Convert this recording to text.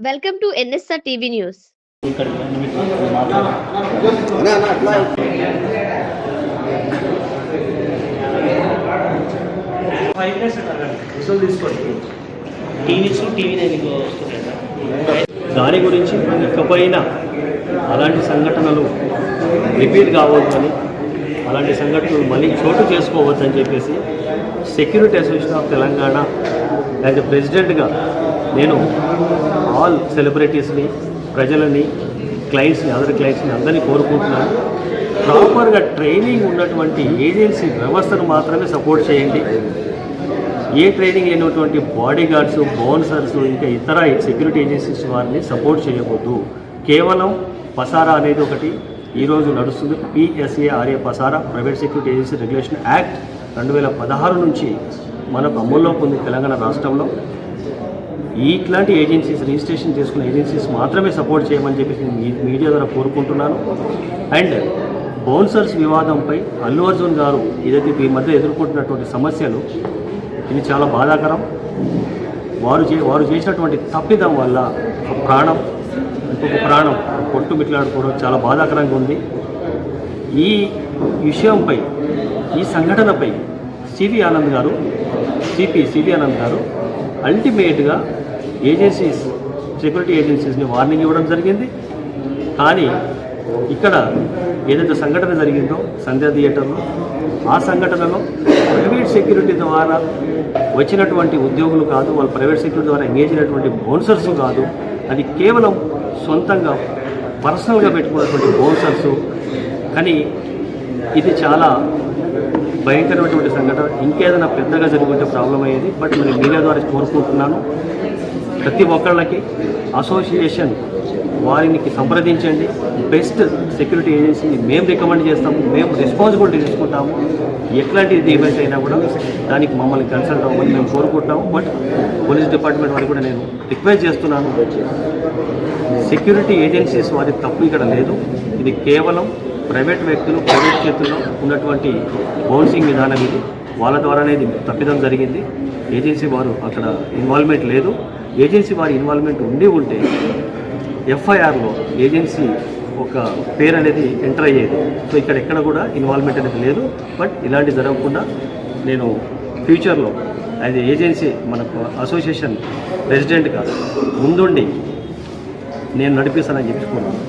Welcome to NSR TV news దాని గురించి ఇకపైన అలాంటి సంఘటనలు రిపీట్ కావద్దని అలాంటి సంఘటనలు మళ్ళీ చోటు చేసుకోవద్దని చెప్పేసి security association of Telangana as a ప్రెసిడెంట్గా నేను ఆల్ సెలబ్రిటీస్ని ప్రజలని క్లయింట్స్ని అదర్ క్లయింట్స్ని అందరినీ కోరుకుంటున్నాను. ప్రాపర్గా ట్రైనింగ్ ఉన్నటువంటి ఏజెన్సీ వ్యవస్థను మాత్రమే సపోర్ట్ చేయండి. ఏ ట్రైనింగ్ లేనటువంటి బాడీ గార్డ్స్ బౌన్సర్స్ ఇంకా ఇతర సెక్యూరిటీ ఏజెన్సీస్ వారిని సపోర్ట్ చేయకూడదు కేవలం పసారా అనేది ఒకటి ఈరోజు నడుస్తుంది. PSARA PSARA private security agency regulation act రెండు వేల పదహారు నుంచి మనకు అమల్లోకి ఉంది తెలంగాణ రాష్ట్రంలో. ఇట్లాంటి ఏజెన్సీస్ రిజిస్ట్రేషన్ చేసుకున్న ఏజెన్సీస్ మాత్రమే సపోర్ట్ చేయమని చెప్పేసి నేను మీడియా ద్వారా కోరుకుంటున్నాను. అండ్ బౌన్సర్స్ వివాదంపై అల్లు అర్జున్ గారు ఏదైతే ఈ మధ్య ఎదుర్కొంటున్నటువంటి సమస్యలు ఇది చాలా బాధాకరం. వారు చే వారు చేసినటువంటి తప్పిదం వల్ల ఒక ప్రాణం ఇంకొక ప్రాణం కొట్టు మిట్లాడుకోవడం చాలా బాధాకరంగా ఉంది. ఈ విషయంపై ఈ సంఘటనపై సివి ఆనంద్ గారు సిపి సివి ఆనంద్ గారు అల్టిమేట్గా ఏజెన్సీస్ సెక్యూరిటీ ఏజెన్సీస్ని వార్నింగ్ ఇవ్వడం జరిగింది. కానీ ఇక్కడ ఏదైతే సంఘటన జరిగిందో సంధ్యా థియేటర్లో ఆ సంఘటనలో ప్రైవేట్ సెక్యూరిటీ ద్వారా వచ్చినటువంటి ఉద్యోగులు కాదు వాళ్ళు ప్రైవేట్ సెక్యూరిటీ ద్వారా ఎంగేజ్ అయినటువంటి బౌన్సర్స్ కాదు. అది కేవలం సొంతంగా పర్సనల్గా పెట్టుకున్నటువంటి బౌన్సర్స్. కానీ ఇది చాలా భయంకరమైనటువంటి సంఘటన. ఇంకేదైనా పెద్దగా జరిగిపోతే ప్రాబ్లం అయ్యేది. బట్ మరి మీడియా ద్వారా కోరుకుంటున్నాను ప్రతి ఒక్కళ్ళకి అసోసియేషన్ వారికి సంప్రదించండి. బెస్ట్ సెక్యూరిటీ ఏజెన్సీని మేము రికమెండ్ చేస్తాము మేము రెస్పాన్సిబిలిటీ తీసుకుంటాము. ఎట్లాంటి ఈవెంట్ అయినా కూడా దానికి మమ్మల్ని కన్సల్ట్ అవ్వమని మేము కోరుకుంటాము బట్ పోలీస్ డిపార్ట్మెంట్ వారికి కూడా నేను రిక్వెస్ట్ చేస్తున్నాను సెక్యూరిటీ ఏజెన్సీస్ వారి తప్పు ఇక్కడ లేదు. ఇది కేవలం ప్రైవేట్ వ్యక్తులు ప్రైవేట్ చేతుల్లో ఉన్నటువంటి బౌన్సింగ్ విధానం ఇది. వాళ్ళ ద్వారానే ఇది తప్పిదం జరిగింది. ఏజెన్సీ వారు అక్కడ ఇన్వాల్వ్మెంట్ లేదు. ఏజెన్సీ వారి ఇన్వాల్వ్మెంట్ ఉండి ఉంటే ఎఫ్ఐఆర్లో ఏజెన్సీ ఒక పేరు అనేది ఎంటర్ అయ్యేది. సో ఇక్కడ ఎక్కడ కూడా ఇన్వాల్వ్మెంట్ అనేది లేదు. బట్ ఇలాంటి జరగకుండా నేను ఫ్యూచర్లో యాజ్ ఏజెన్సీ మనకు అసోసియేషన్ ప్రెసిడెంట్గా ముందుండి నేను నడిపిస్తానని చెప్పుకున్నాను